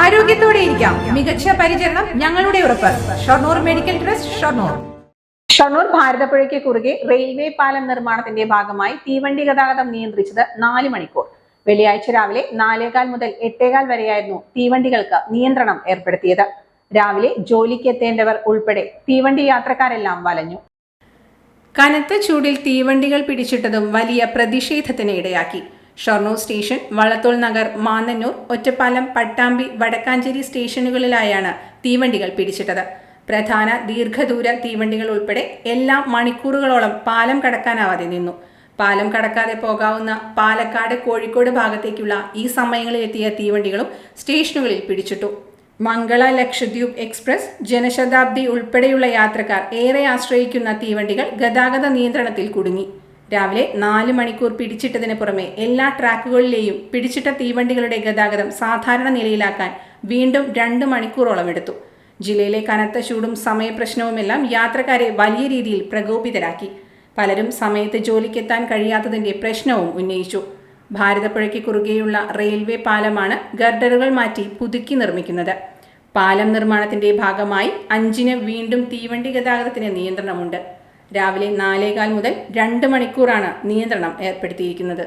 ആരോഗ്യത്തോടെ ഇരിക്കാം. മികച്ച പരിചരണം ഞങ്ങളുടെ ഉറപ്പ്. Shoranur medical trust Shoranur. Shoranur ഭാരതപ്പുഴയ്ക്ക് കുറുകെ റെയിൽവേ പാലം നിർമ്മാണത്തിന്റെ ഭാഗമായി തീവണ്ടി ഗതാഗതം നിയന്ത്രിച്ചത് നാല് മണിക്കൂർ. വെള്ളിയാഴ്ച രാവിലെ നാലേകാൽ മുതൽ എട്ടേകാൽ വരെയായിരുന്നു തീവണ്ടികൾക്ക് നിയന്ത്രണം ഏർപ്പെടുത്തിയത്. രാവിലെ ജോലിക്ക് എത്തേണ്ടവർ ഉൾപ്പെടെ തീവണ്ടി യാത്രക്കാരെല്ലാം വലഞ്ഞു. കനത്ത ചൂടിൽ തീവണ്ടികൾ പിടിച്ചിട്ടതും വലിയ പ്രതിഷേധത്തിന് ഇടയാക്കി. ഷൊർണൂർ സ്റ്റേഷൻ വളത്തോൾ നഗർ മാന്നന്നൂർ ഒറ്റപ്പാലം പട്ടാമ്പി വടക്കാഞ്ചേരി സ്റ്റേഷനുകളിലായാണ് തീവണ്ടികൾ പിടിച്ചിട്ടത്. പ്രധാന ദീർഘദൂര തീവണ്ടികൾ ഉൾപ്പെടെ എല്ലാ മണിക്കൂറുകളോളം പാലം കടക്കാനാവാതെ നിന്നു. പാലം കടക്കാതെ പോകാവുന്ന പാലക്കാട് കോഴിക്കോട് ഭാഗത്തേക്കുള്ള ഈ സമയങ്ങളിൽ എത്തിയ തീവണ്ടികളും സ്റ്റേഷനുകളിൽ പിടിച്ചിട്ടു. മംഗള ലക്ഷദ്വീപ് എക്സ്പ്രസ് ജനശതാബ്ദി ഉൾപ്പെടെയുള്ള യാത്രക്കാർ ഏറെ ആശ്രയിക്കുന്ന തീവണ്ടികൾ ഗതാഗത നിയന്ത്രണത്തിൽ കുടുങ്ങി. രാവിലെ നാല് മണിക്കൂർ പിടിച്ചിട്ടതിന് പുറമെ എല്ലാ ട്രാക്കുകളിലെയും പിടിച്ചിട്ട തീവണ്ടികളുടെ ഗതാഗതം സാധാരണ നിലയിലാക്കാൻ വീണ്ടും രണ്ട് മണിക്കൂറോളം എടുത്തു. ജില്ലയിലെ കനത്ത ചൂടും സമയപ്രശ്നവുമെല്ലാം യാത്രക്കാരെ വലിയ രീതിയിൽ പ്രകോപിതരാക്കി. പലരും സമയത്ത് ജോലിക്കെത്താൻ കഴിയാത്തതിന്റെ പ്രശ്നവും ഉന്നയിച്ചു. ഭാരതപ്പുഴയ്ക്ക് കുറുകെയുള്ള റെയിൽവേ പാലമാണ് ഗർഡറുകൾ മാറ്റി പുതുക്കി നിർമ്മിക്കുന്നത്. പാലം നിർമ്മാണത്തിന്റെ ഭാഗമായി അഞ്ചിന് വീണ്ടും തീവണ്ടി ഗതാഗതത്തിന് നിയന്ത്രണമുണ്ട്. രാവിലെ നാലേകാൽ മുതൽ രണ്ട് മണിക്കൂറാണ് നിയന്ത്രണം ഏർപ്പെടുത്തിയിരിക്കുന്നത്.